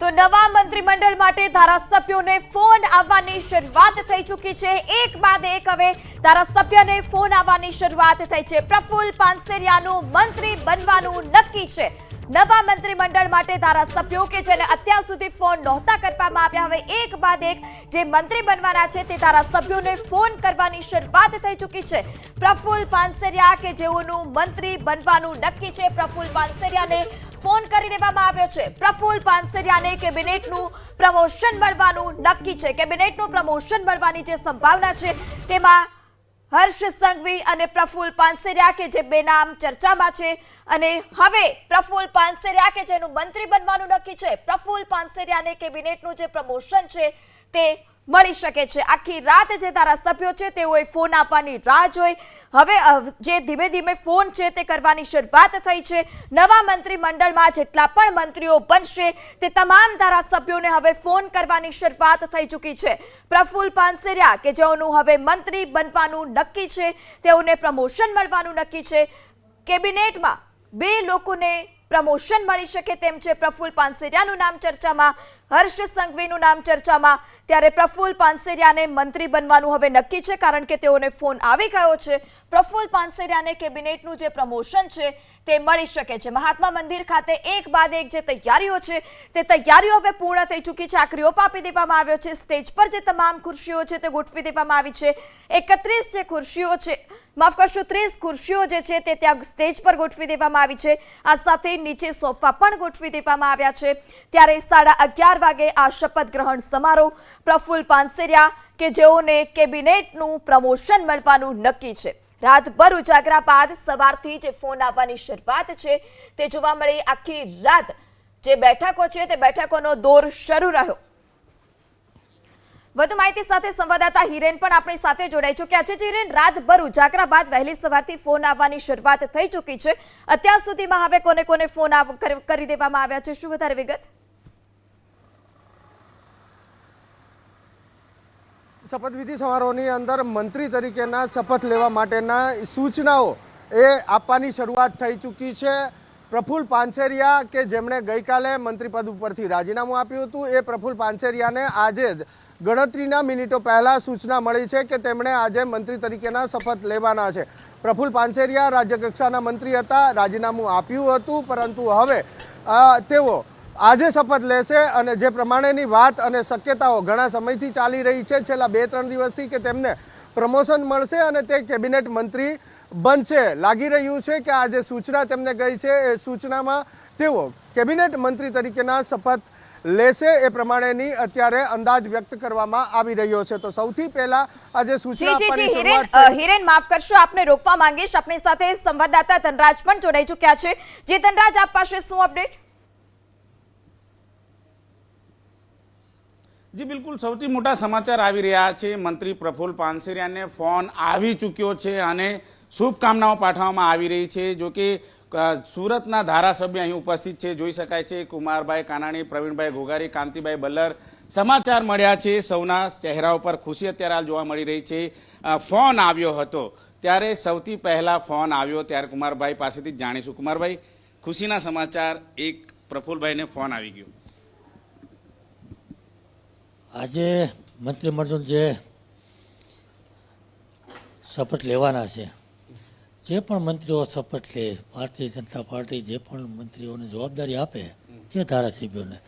તો નવા મંત્રીમંડળ માટે ધારાસભ્યોને ફોન આવવાની શરૂઆત થઈ ચૂકી છે. એક બાદ એક હવે ધારાસભ્યને ફોન આવવાની શરૂઆત થઈ છે. પ્રફુલ પાનસેરિયાનું મંત્રી બનવાનું નક્કી છે. નવા મંત્રીમંડળ માટે ધારાસભ્યો કે જેને અત્યાર સુધી ફોન નહોતા કરવામાં આવ્યા, હવે એક બાદ એક જે મંત્રી બનવાના છે તે ધારાસભ્યોને ફોન કરવાની શરૂઆત થઈ ચૂકી છે. પ્રફુલ પાનસેરિયા કે જેઓનું મંત્રી બનવાનું નક્કી છે. પ્રફુલ પાનસેરિયાને ફોન કરી દેવામાં આવ્યો છે. પ્રફુલ પાનસરિયાને કેબિનેટનું પ્રમોશન મળવાનું નક્કી છે. કેબિનેટનું પ્રમોશન મળવાની જે સંભાવના છે, તેમાં હર્ષ સંઘવી અને પ્રફુલ પાનસેરિયા કે જે બે નામ ચર્ચામાં છે અને હવે પ્રફુલ પાનસેરિયા કે જેનું મંત્રી બનવાનું નક્કી છે. પ્રફુલ પાનસેરિયાને કેબિનેટનું જે પ્રમોશન છે, તે મળી શકે છે. આખી રાત જે ધારાસભ્યો છે, તેઓએ ફોન આપવાની રાહ જોઈ. હવે જે ધીમે ધીમે ફોન છે, તે કરવાની શરૂઆત થઈ છે. નવા મંત્રીમંડળમાં જેટલા પણ મંત્રીઓ બનશે, તે તમામ ધારાસભ્યોને હવે ફોન કરવાની શરૂઆત થઈ ચૂકી છે. પ્રફુલ્લ પાનસેરિયા, કે જેઓનું હવે મંત્રી બનવાનું નક્કી છે, તેઓને પ્રમોશન મળવાનું નક્કી છે. કેબિનેટમાં બે લોકોને પ્રમોશન મળી શકે તેમ છે. પ્રફુલ પાનસેરિયાનું નામ ચર્ચામાં, હર્ષ સંઘવીનું નામ ચર્ચામાં. ત્યારે પ્રફુલ પાનસેરિયાને મંત્રી બનવાનું હવે નક્કી છે, કારણ કે તેઓને ફોન આવી ગયો છે. પ્રફુલ પાનસેરિયાને કેબિનેટનું જે પ્રમોશન છે, તે મળી શકે છે. મહાત્મા મંદિર ખાતે એક બાદ એક જે તૈયારીઓ છે, તે તૈયારીઓ હવે પૂર્ણ થઈ ચૂકી છે. આખરીઓ આપી દેવામાં આવ્યો છે. સ્ટેજ પર જે તમામ ખુરશીઓ છે, તે ગોઠવી દેવામાં આવી છે. એકત્રીસ જે ખુરશીઓ છે માફ કરશો, ત્રીસ ખુરશીઓ જે છે તે ત્યાં સ્ટેજ પર ગોઠવી દેવામાં આવી છે. આ સાથે નીચે સોફા પણ ગોઠવી દેવામાં આવ્યા છે. ત્યારે સાડા અગિયાર વાગે આ શપથ ગ્રહણ સમારોહ પ્રફુલ્લ પાનસેરિયા કે જેઓને કેબિનેટનું પ્રમોશન મળવાનું નક્કી છે. રાતભર ઉજાગરા બાદ સવારથી જે ફોન આવવાની શરૂઆત છે. તે જોવા મળી આખી રાત જે બેઠકો છે તે બેઠકોનો દોર શરૂ રહ્યો. વધુ માહિતી સાથે સંવાદદાતા હિરેન પણ આપણી સાથે જોડાઈ ચૂક્યા છે. હિરેન, રાતભર ઉજાગરા બાદ વહેલી સવારથી ફોન આવવાની શરૂઆત થઈ ચૂકી છે. અત્યાર સુધીમાં હવે કોને કોને ફોન કરી દેવામાં આવ્યા છે? શું વધારે વિગત? શપથવિધિ સમારોહની અંદર મંત્રી તરીકેના શપથ લેવા માટેના સૂચનાઓ એ આપવાની શરૂઆત થઈ ચૂકી છે. પ્રફુલ પાનસેરિયા, કે જેમણે ગઈકાલે મંત્રીપદ ઉપરથી રાજીનામું આપ્યું હતું, એ પ્રફુલ પાનસેરિયાને આજે જ ગણતરીના મિનિટો પહેલાં સૂચના મળી છે કે તેમણે આજે મંત્રી તરીકેના શપથ લેવાના છે. પ્રફુલ્લ પાનસેરિયા રાજ્યકક્ષાના મંત્રી હતા, રાજીનામું આપ્યું હતું, પરંતુ હવે તેઓ આજે શપથ લેશે અને જે પ્રમાણેની વાત અને શક્યતાઓ ઘણા સમયથી ચાલી રહી છે, છેલ્લા બે ત્રણ દિવસથી કે તેમને પ્રમોશન મળશે અને તે કેબિનેટ મંત્રી બનશે. લાગી રહ્યું છે કે આ જે સૂચના તેમને ગઈ છે. એ સૂચનામાં તેઓ કેબિનેટ મંત્રી તરીકેના શપથ લેશે એ પ્રમાણેની અત્યારે અંદાજ વ્યક્ત કરવામાં આવી રહ્યો છે. તો સૌથી પહેલા આજે જે સૂચના હિરેન માફ કરશો આપને રોકવા માંગીશ. આપની સાથે સંવાદદાતા ધનરાજ પણ જોડાઈ ચૂક્યા છે. જે ધનરાજ આપ પાસે શું અપડેટ જી બિલકુલ. સૌથી મોટા સમાચાર આવી રહ્યા છે. મંત્રી પ્રફુલ્લ પાનસેરિયાને ફોન આવી ચૂક્યો છે અને શુભકામનાઓ પાઠવવામાં આવી રહી છે. જો કે સુરતના ધારાસભ્ય અહીં ઉપસ્થિત છે. જોઈ શકાય છે, કુમારભાઈ કાનાણી, પ્રવીણભાઈ ઘોઘારી, કાંતિભાઈ બલ્લર સમાચાર મળ્યા છે. સૌના ચહેરા ઉપર ખુશી અત્યારે હાલ જોવા મળી રહી છે. ફોન આવ્યો હતો. ત્યારે સૌથી પહેલા ફોન આવ્યો, ત્યારે કુમારભાઈ પાસેથી જ જાણીશું. કુમારભાઈ, ખુશીના સમાચાર, એક પ્રફુલભાઈને ફોન આવી ગયો. આજે મંત્રીમંડળ જે શપથ લેવાના છે જે પણ મંત્રીઓ શપથ લે ભારતીય જનતા પાર્ટી જે પણ મંત્રીઓને જવાબદારી આપે જે ધારાસભ્યોને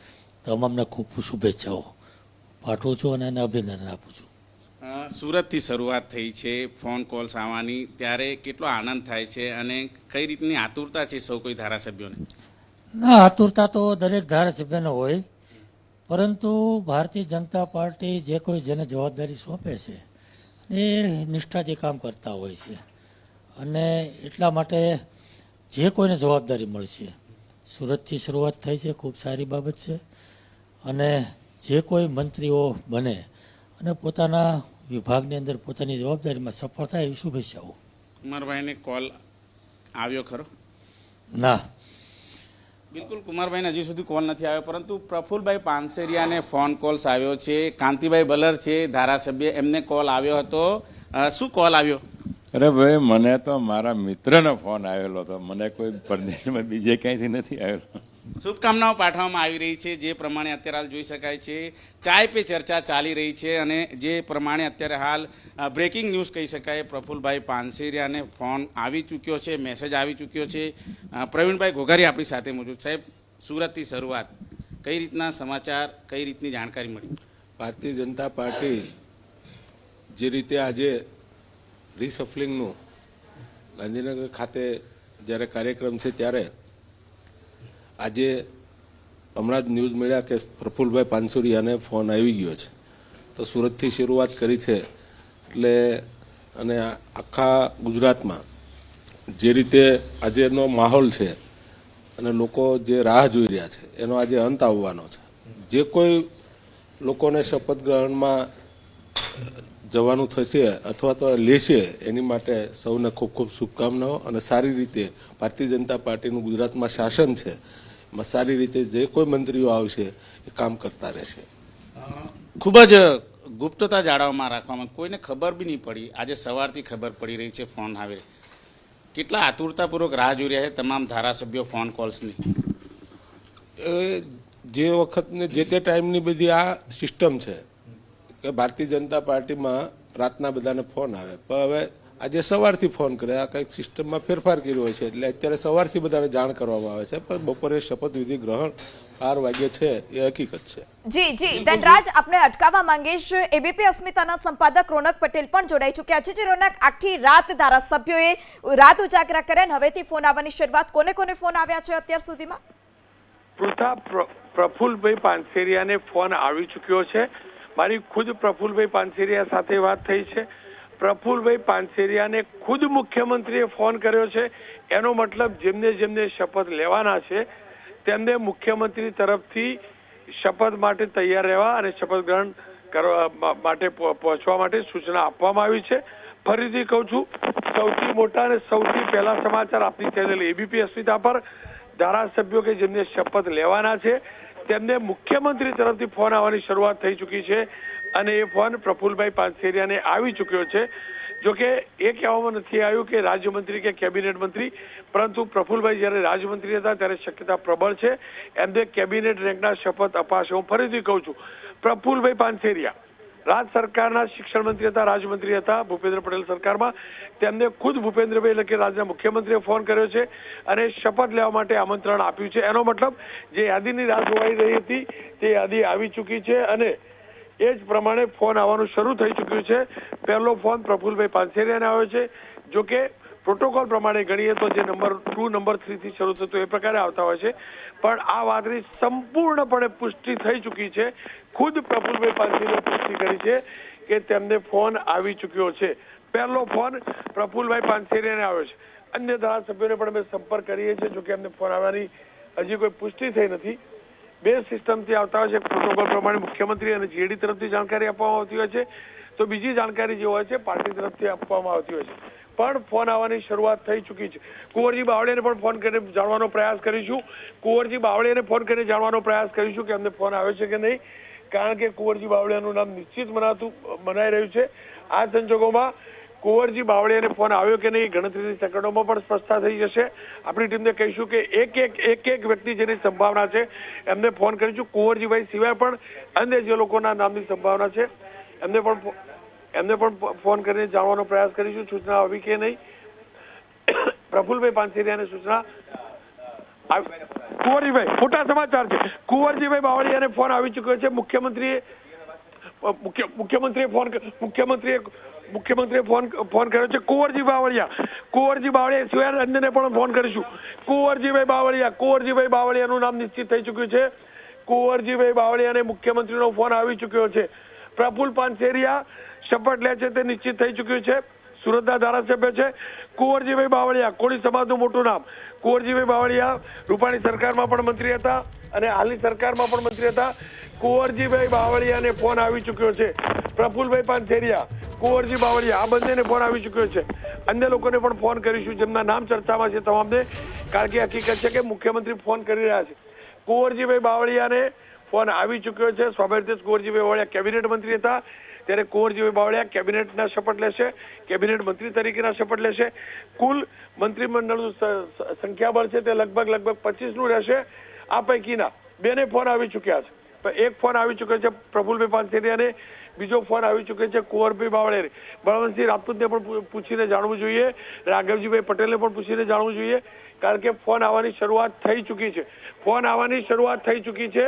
તમામને ખૂબ ખૂબ શુભેચ્છાઓ. પાઠવું છું અને એને અભિનંદન આપું છું. સુરતથી શરૂઆત થઈ છે ફોન કોલ્સ આવવાની. ત્યારે કેટલો આનંદ થાય છે અને કઈ રીતની આતુરતા છે સૌ કોઈ ધારાસભ્યોને? ના આતુરતા તો દરેક ધારાસભ્યને હોય પરંતુ ભારતીય જનતા પાર્ટી જે કોઈ જેને જવાબદારી સોંપે છે એ નિષ્ઠાથી કામ કરતા હોય છે. અને એટલા માટે જે કોઈને જવાબદારી મળશે સુરતથી શરૂઆત થઈ છે ખૂબ સારી બાબત છે. અને જે કોઈ મંત્રીઓ બને અને પોતાના વિભાગની અંદર પોતાની જવાબદારીમાં સફળ થાય એવી શુભેચ્છાઓ. કુમારભાઈને કોલ આવ્યો ખરો? ના. બિલકુલ કુમારભાઈને હજી સુધી કોલ નથી આવ્યો પરંતુ પ્રફુલભાઈ પાનસેરિયાને ફોન કોલ્સ આવ્યો છે કાંતિભાઈ બલર છે ધારાસભ્ય એમને કોલ આવ્યો હતો. શું કોલ આવ્યો? અરે ભાઈ મને તો મારા મિત્રનો ફોન આવેલો હતો. મને કોઈ પરદેશમાં બીજે ક્યાંયથી નથી આવેલો. શુભકામનાઓ પાઠવવામાં આવી રહી છે. જે પ્રમાણે અત્યારે હાલ જોઈ શકાય છે. ચાય પે ચર્ચા ચાલી રહી છે અને જે પ્રમાણે અત્યારે હાલ બ્રેકિંગ ન્યૂઝ કહી શકાય. પ્રફુલભાઈ પાનસેરિયાને ફોન આવી ચૂક્યો છે મેસેજ આવી ચૂક્યો છે. પ્રવીણભાઈ ઘોઘારી આપણી સાથે મોજૂદ. સાહેબ સુરતથી શરૂઆત. કઈ રીતના સમાચાર કઈ રીતની જાણકારી મળી? ભારતીય જનતા પાર્ટી જે રીતે આજે રિસફલિંગનું. ગાંધીનગર ખાતે જ્યારે કાર્યક્રમ છે ત્યારે આજે હમણાં જ ન્યૂઝ મળ્યા કે પ્રફુલભાઈ પાનસુરિયાને ફોન આવી ગયો છે. તો સુરતથી શરૂઆત કરી છે. એટલે અને આખા ગુજરાતમાં જે રીતે આજેનો માહોલ છે અને લોકો જે રાહ જોઈ રહ્યા છે, એનો આજે અંત આવવાનો છે. જે કોઈ લોકોને શપથ ગ્રહણમાં જવાનું થશે અથવા તો લેશે એની માટે સૌને ખૂબ ખૂબ શુભકામનાઓ અને સારી રીતે ભારતીય જનતા પાર્ટીનું ગુજરાતમાં શાસન છે એમાં સારી રીતે જે કોઈ મંત્રીઓ આવશે એ કામ કરતા રહેશે. ખૂબ જ ગુપ્તતા જાળવવામાં રાખવામાં કોઈને ખબર બી નહીં પડી. આજે સવારથી ખબર પડી રહી છે ફોન આવે. કેટલા આતુરતાપૂર્વક રાહ જોઈ રહ્યા છે તમામ ધારાસભ્યો ફોન કોલ્સની? એ જે વખતને જે તે ટાઈમની બધી આ સિસ્ટમ છે કે ભારતીય જનતા પાર્ટીમાં રાતના બધાને ફોન આવે. પણ હવે આજે સવારથી ફોન કરે. આ કંઈક સિસ્ટમમાં ફેરફાર કર્યો હોય છે. એટલે અત્યારે સવારથી બધાને જાણ કરવામાં આવે છે. પણ બપોરે શપથવિધિ ગ્રહણ બાર વાગે છે. એ હકીકત છે. જી જી. ધનરાજ આપણે અટકાવવા માંગીશ. એબીપી અસ્મિતાના સંપાદક રોનક પટેલ પણ જોડાઈ ચૂક્યા છે. જે રોનક આખી રાત ધારાસભ્યોએ રાત ઉજાગરા કર્યા અને હવેથી ફોન આવવાની શરૂઆત કોને કોને ફોન આવ્યા છે અત્યાર સુધીમાં? પૃથા પ્ર- પ્રફુલભાઈ પાનસેરિયાને ફોન આવી ચૂક્યો છે. મારી ખુદ પ્રફુલભાઈ પાનસેરિયા સાથે વાત થઈ છે. પ્રફુલભાઈ પાનસેરિયાને ખુદ મુખ્યમંત્રીએ ફોન કર્યો છે. એનો મતલબ જેમને જેમને શપથ લેવાના છે, તેમને મુખ્યમંત્રી તરફથી શપથ માટે તૈયાર રહેવા અને શપથ ગ્રહણ કરવા માટે પહોંચવા માટે સૂચના આપવામાં આવી છે. ફરીથી કહું છું, સૌથી મોટા અને સૌથી પહેલા સમાચાર આપની ચેનલ એબીપી અસ્મિતા પર. ધારાસભ્યો કે જેમને શપથ લેવાના છે તેમને મુખ્યમંત્રી તરફથી ફોન આવવાની શરૂઆત થઈ ચૂકી છે અને એ ફોન પ્રફુલભાઈ પાનસેરિયાને આવી ચૂક્યો છે. જોકે એ કહેવામાં નથી આવ્યું કે રાજ્યમંત્રી કે કેબિનેટ મંત્રી, પરંતુ પ્રફુલભાઈ જ્યારે રાજ્યમંત્રી હતા ત્યારે શક્યતા પ્રબળ છે. એમને કેબિનેટ રેન્કના શપથ અપાશે. હું ફરીથી કહું છું, પ્રફુલભાઈ પાનસેરિયા રાજ સરકારના શિક્ષણ મંત્રી હતા, રાજમંત્રી હતા, ભૂપેન્દ્ર પટેલ સરકારમાં. તેમને ખુદ ભૂપેન્દ્રભાઈ એટલે કે રાજ્યના મુખ્યમંત્રીએ ફોન કર્યો છે અને શપથ લેવા માટે આમંત્રણ આપ્યું છે. એનો મતલબ જે યાદીની રાહ જોવાઈ રહી હતી તે યાદી આવી ચૂકી છે અને એ જ પ્રમાણે ફોન આવવાનું શરૂ થઈ ચૂક્યું છે. પહેલો ફોન પ્રફુલભાઈ પાનસેરિયાને આવ્યો છે. જો કે પ્રોટોકોલ પ્રમાણે ગણીએ તો જે નંબર ટુ, નંબર થ્રીથી શરૂ થતું એ પ્રકારે આવતા હોય છે. પણ આ વાતની સંપૂર્ણપણે પુષ્ટિ થઈ ચૂકી છે. ખુદ પ્રફુલભાઈ પાનસેરિયાએ પુષ્ટિ કરી છે કે તેમને ફોન આવી ચૂક્યો છે. પહેલો ફોન પ્રફુલભાઈ પાનસેરિયાને આવ્યો છે. અન્ય ધારાસભ્યોને પણ અમે સંપર્ક કરીએ છીએ, જોકે એમને ફોન આવવાની હજી કોઈ પુષ્ટિ થઈ નથી. બે સિસ્ટમથી આવતા હોય છે. પ્રોટોકોલ પ્રમાણે મુખ્યમંત્રી અને જીએડી તરફથી જાણકારી આપવામાં આવતી હોય છે. તો બીજી જાણકારી જે હોય છે, પાર્ટી તરફથી આપવામાં આવતી હોય છે. પણ ફોન આવવાની શરૂઆત થઈ ચૂકી છે. કુંવરજી બાવળિયાને પણ ફોન કરીને જાણવાનો પ્રયાસ કરીશું. કુંવરજી બાવળિયાને ફોન કરીને જાણવાનો પ્રયાસ કરીશું કે એમને ફોન આવ્યો છે કે નહીં. કારણ કે કુંવરજી બાવળિયાનું નામ નિશ્ચિત મનાતું, મનાઈ રહ્યું છે. આ સંજોગોમાં કુંવરજી બાવળિયાને ફોન આવ્યો કે નહીં ગણતરીની સેકન્ડોમાં પણ સ્પષ્ટતા થઈ જશે. આપણી ટીમને કહીશું કે એક એક એક એક વ્યક્તિ જેની સંભાવના છે, એમને ફોન કરીશું. કુંવરજીભાઈ સિવાય પણ અન્ય જે લોકોના નામની સંભાવના છે, એમને પણ એમને પણ ફોન કરીને જાણવાનો પ્રયાસ કરીશું, સૂચના આવી કે નહીં. પ્રફુલભાઈ પાનસેરિયાને સૂચના કુંવરજીભાઈ મોટા સમાચાર છે. કુંવરજીભાઈ બાવળિયાને ફોન આવી ચૂક્યો છે. મુખ્યમંત્રીએ મુખ્યમંત્રીએ ફોન મુખ્યમંત્રીએ મુખ્યમંત્રીએ ફોન ફોન કર્યો છે કુંવરજી બાવળિયા. કુંવરજી બાવળિયા સિવાય અન્યને પણ ફોન કરીશું. કુંવરજીભાઈ બાવળિયા, કુંવરજીભાઈ બાવળિયાનું નામ નિશ્ચિત થઈ ચૂક્યું છે. કુંવરજીભાઈ બાવળિયાને મુખ્યમંત્રીનો ફોન આવી ચૂક્યો છે. પ્રફુલ પાનસેરિયા શપથ લે છે તે નિશ્ચિત થઈ ચૂક્યું છે. સુરતના ધારાસભ્ય છે કુંવરજીભાઈ બાવળિયા, કોળી સમાજનું મોટું નામ. કુંવરજીભાઈ બાવળિયા રૂપાણી સરકારમાં પણ મંત્રી હતા અને હાલની સરકારમાં પણ મંત્રી હતા. કુંવરજીભાઈ બાવળિયાને ફોન આવી ચૂક્યો છે. પ્રફુલભાઈ પાનસેરિયા કુંવરજી બાવળિયા, આ બંનેને ફોન આવી ચૂક્યો છે. અન્ય લોકોને પણ ફોન કરીશું જેમના નામ ચર્ચામાં છે તમામને, કારણ કે હકીકત છે કે મુખ્યમંત્રી ફોન કરી રહ્યા છે. કુંવરજીભાઈ બાવળિયાને ફોન આવી ચૂક્યો છે. સ્વાભાવિક કુંવરજીભાઈ બાવળિયા કેબિનેટ મંત્રી હતા. ત્યારે કુંવરજીભાઈ બાવળિયા કેબિનેટના શપથ લેશે, કેબિનેટ મંત્રી તરીકેના શપથ લેશે. કુલ મંત્રીમંડળનું સંખ્યાબળ છે તે લગભગ લગભગ પચીસનું રહેશે. આ પૈકીના બેને ફોન આવી ચૂક્યા છે. એક ફોન આવી ચૂક્યો છે પ્રફુલભાઈ અને બીજો ફોન આવી ચૂક્યો છે કુંવરભાઈ બાવળે બળવંતસિંહ રાજપૂતને પણ પૂછીને જાણવું જોઈએ. રાઘવજીભાઈ પટેલને પણ પૂછીને જાણવું જોઈએ. કારણ કે ફોન આવવાની શરૂઆત થઈ ચૂકી છે. ફોન આવવાની શરૂઆત થઈ ચૂકી છે.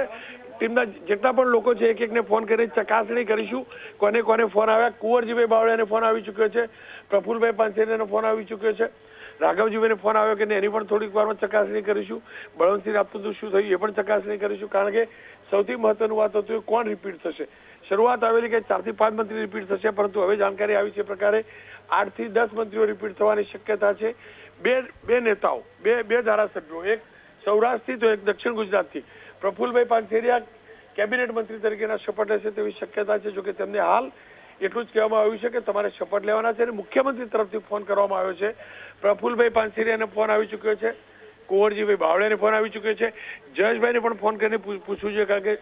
ટીમના જેટલા પણ લોકો છે એક એકને ફોન કરીને ચકાસણી કરીશું. કોને કોને ફોન આવ્યા? કુંવરજીભાઈ બાવળિયાને ફોન આવી ચૂક્યો છે. પ્રફુલભાઈ પાનસેરિયાનો ફોન આવી ચૂક્યો છે. રાઘવજીભાઈને ફોન આવ્યો કે એની પણ થોડીક વારમાં ચકાસણી કરીશું. બળવંતસિંહ રાજપૂતનું શું થયું એ પણ ચકાસણી કરીશું. કારણ કે સૌથી મહત્વનું વાત હતું એ કોણ રિપીટ થશે? શરૂઆત આવેલી કે ચારથી પાંચ મંત્રી રિપીટ થશે, પરંતુ હવે જાણકારી આવી છે પ્રકારે આઠથી દસ મંત્રીઓ રિપીટ થવાની શક્યતા છે. બે બે નેતાઓ, બે બે ધારાસભ્યો, એક સૌરાષ્ટ્રથી તો એક દક્ષિણ ગુજરાતથી. પ્રફુલભાઈ પાનસેરિયા કેબિનેટ મંત્રી તરીકેના શપથ લેશે તેવી શક્યતા છે. જોકે તેમને હાલ એટલું જ કહેવામાં આવ્યું છે કે તમારે શપથ લેવાના છે અને મુખ્યમંત્રી તરફથી ફોન કરવામાં આવ્યો છે. પ્રફુલભાઈ પાનસેરિયાને ફોન આવી ચૂક્યો છે. કુંવરજીભાઈ બાવળિયાને ફોન આવી ચૂક્યો છે. જયેશભાઈને પણ ફોન કરીને પૂછવું જોઈએ કારણ કે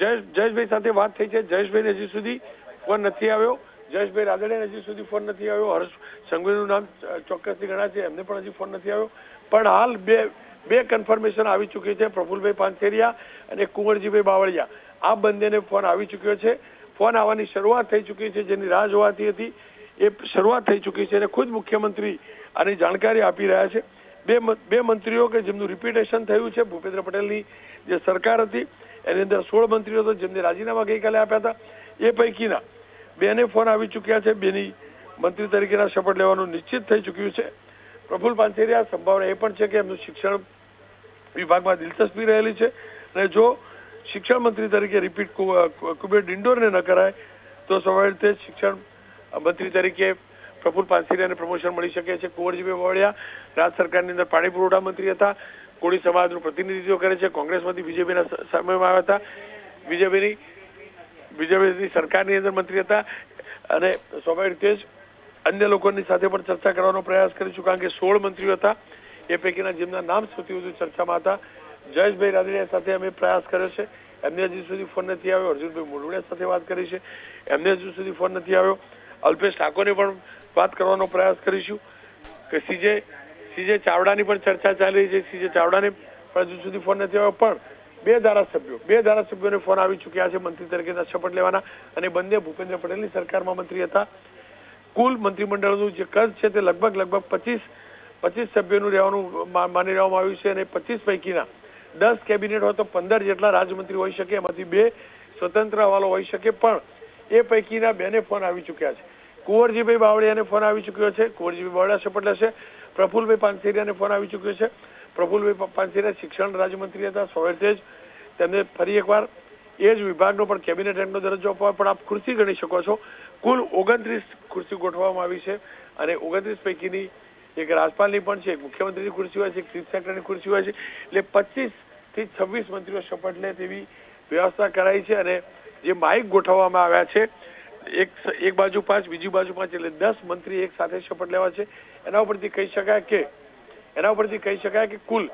જયેશ, જયેશભાઈ સાથે વાત થઈ છે. જયેશભાઈને હજી સુધી ફોન નથી આવ્યો. જયેશભાઈ રાદડિયાને હજી સુધી ફોન નથી આવ્યો. હર્ષ સંઘવીનું નામ ચોક્કસથી ગણાય છે. એમને પણ હજી ફોન નથી આવ્યો. પણ હાલ બે બે કન્ફર્મેશન આવી ચૂકી છે, પ્રફુલભાઈ પાનસેરિયા અને કુંવરજીભાઈ બાવળિયા. આ બંનેને ફોન આવી ચૂક્યો છે. ફોન આવવાની શરૂઆત થઈ ચૂકી છે, જેની રાહ જોવાતી હતી. એ શરૂઆત થઈ ચૂકી છે અને ખુદ મુખ્યમંત્રી આની જાણકારી આપી રહ્યા છે. બે બે મંત્રીઓ કે જેમનું રિપીટેશન થયું છે, ભૂપેન્દ્ર પટેલની જે સરકાર હતી, એની અંદર સોળ મંત્રીઓ તો જેમને રાજીનામા ગઈકાલે આપ્યા હતા, એ પૈકીના બેને ફોન આવી ચૂક્યા છે. બેની મંત્રી તરીકેના શપથ લેવાનું નિશ્ચિત થઈ ચૂક્યું છે. પ્રફુલ પાંચેરિયા સંભાવના એ પણ છે કે એમનું શિક્ષણ વિભાગમાં દિલચસ્પી રહેલી છે. અને જો શિક્ષણ મંત્રી તરીકે રિપીટ કુબેર ડિંડોરને ન કરાય, તો સ્વાભાવિક રીતે શિક્ષણ મંત્રી તરીકે પ્રફુલ પાનસેરિયાને પ્રમોશન મળી શકે છે. કુંવરજીભાઈ બાવળિયા રાજ્ય સરકારની અંદર પાણી પુરવઠા મંત્રી હતા. કોળી સમાજનું પ્રતિનિધિત્વ કરે છે. કોંગ્રેસમાંથી બીજેપીના સમયમાં આવ્યા હતા. બીજેપીની બીજેપીની સરકારની અંદર મંત્રી હતા. અને સ્વાભાવિક રીતે જ અન્ય લોકોની સાથે પણ ચર્ચા કરવાનો પ્રયાસ કરીશું, કારણ કે સોળ મંત્રીઓ હતા. એ પૈકીના જેમના નામ સૌથી વધુ ચર્ચામાં હતા. જયેશભાઈ રાદડિયા સાથે અમે પ્રયાસ કર્યો છે. એમને હજી સુધી ફોન નથી આવ્યો. અર્જુનભાઈ મોઢવડિયા સાથે વાત કરી છે. એમને હજુ સુધી ફોન નથી આવ્યો. અલ્પેશ ઠાકોરને પણ વાત કરવાનો પ્રયાસ કરીશું. કે સીજે સીજે ચાવડાની પણ ચર્ચા ચાલી રહી છે. સીજે ચાવડાને પણ હજુ સુધી ફોન નથી આવ્યો. પણ બે ધારાસભ્યો, બે ધારાસભ્યોને ફોન આવી ચૂક્યા છે. મંત્રી તરીકેના શપથ લેવાના અને બંને ભૂપેન્દ્ર પટેલની સરકારમાં મંત્રી હતા. કુલ મંત્રીમંડળનું જે કદ છે તે લગભગ લગભગ પચીસ પચીસ સભ્યોનું રહેવાનું માની લેવામાં આવ્યું છે અને પચીસ પૈકીના દસ કેબિનેટ હોય તો પંદર જેટલા રાજમંત્રી હોઈ શકે, એમાંથી બે સ્વતંત્ર હવાલો હોઈ શકે, પણ એ પૈકીના બેને ફોન આવી ચૂક્યા છે. કુંવરજીભાઈ બાવળિયાને ફોન આવી ચૂક્યો છે, કુંવરજીભાઈ બાવળિયા શપથ લેશે, પ્રફુલભાઈ પાનસેરિયાને ફોન આવી ચૂક્યો છે, પ્રફુલભાઈ પાનસેરિયા શિક્ષણ રાજ્યમંત્રી હતા સ્વાભાવિક જ તેમને ફરી એકવાર એ જ વિભાગનો પણ કેબિનેટ રેન્કનો દરજ્જો આપવા, પણ આપ ખુરશી ગણી શકો છો. કુલ ઓગણત્રીસ ખુરશી ગોઠવવામાં આવી છે અને ઓગણત્રીસ પૈકીની એક રાજપાલની પણ છે, એક મુખ્યમંત્રીની ખુરશી હોય છે, એક ચીફ સેક્રેટરીની ખુરશી હોય છે. એટલે પચીસથી છવ્વીસ મંત્રીઓ શપથ લે તેવી વ્યવસ્થા કરાઈ છે અને જે માઇક ગોઠવવામાં આવ્યા છે, એક એક બાજુ પાંચ, બીજી બાજુ પાંચ, એટલે દસ મંત્રી એક સાથે શપથ લેવા છે. એના ઉપરથી કહી શકાય કે, એના ઉપરથી કહી શકાય કે કુલ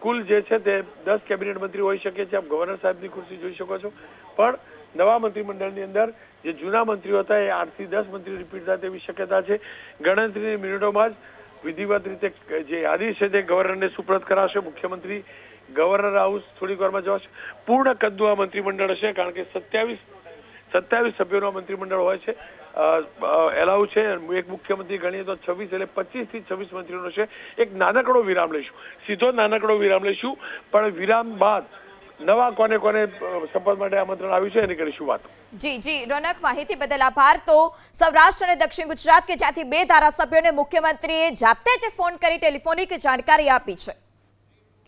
કુલ જે છે તે દસ કેબિનેટ મંત્રી હોઈ શકે છે. આપ ગવર્નર સાહેબની ખુરશી જોઈ શકો છો. પણ નવા મંત્રીમંડળની અંદર જે જૂના મંત્રીઓ હતા, એ આઠથી દસ મંત્રી રિપીટ થાય તેવી શક્યતા છે. ગણતરીની મિનિટોમાં જ વિધિવત રીતે જે યાદી છે તે ગવર્નરને સુપ્રત કરાશે, મુખ્યમંત્રી ગવર્નર હાઉસ થોડીક વારમાં જવાશે. પૂર્ણ કદનું આ મંત્રીમંડળ હશે, કારણ કે સત્યાવીસ સત્યાવીસ સભ્યોનું મંત્રીમંડળ હોય છે. એલાઉ છે એક મુખ્યમંત્રી ગણીએ તો છવ્વીસ એટલે પચીસથી છવ્વીસ મંત્રીઓનો છે એક નાનકડો વિરામ લઈશું. સીધો નાનકડો વિરામ લઈશું, પણ વિરામ બાદ નવા કોને કોને શપથ માટે આમંત્રણ આવ્યું છે એની કરીશું વાત? જી જી, રોનક, માહિતી બદલ આભાર. તો સૌરાષ્ટ્ર અને દક્ષિણ ગુજરાત કે જ્યાંથી બે ધારાસભ્યોને મુખ્યમંત્રીએ જાતે જ ફોન કરી ટેલિફોનિક જાણકારી આપી છે.